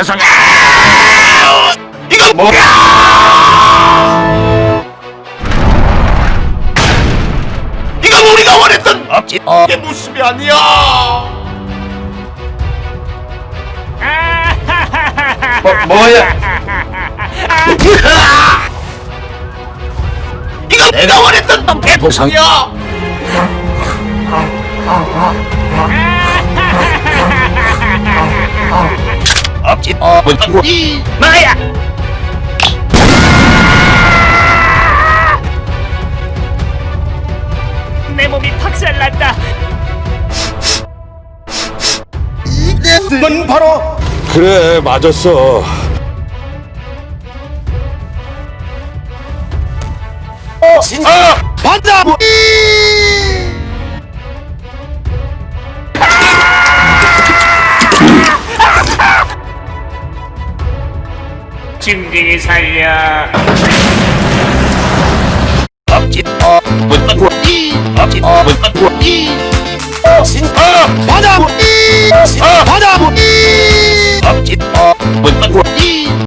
세상에. 이거 뭐야? 이건 우리가 원했던 앞집 이게 모습이 아니야. 뭐, 뭐야? 이거 내가 원했던 게 보상이야 앞집 어, 이 나야. 내 몸이 박살났다. 넌 바로. 그래 맞았어. 아 받아 짐승이 살려. 앞집 어 문닫고 이 앞집 어 문닫고 이 아, 받아 이 아, 어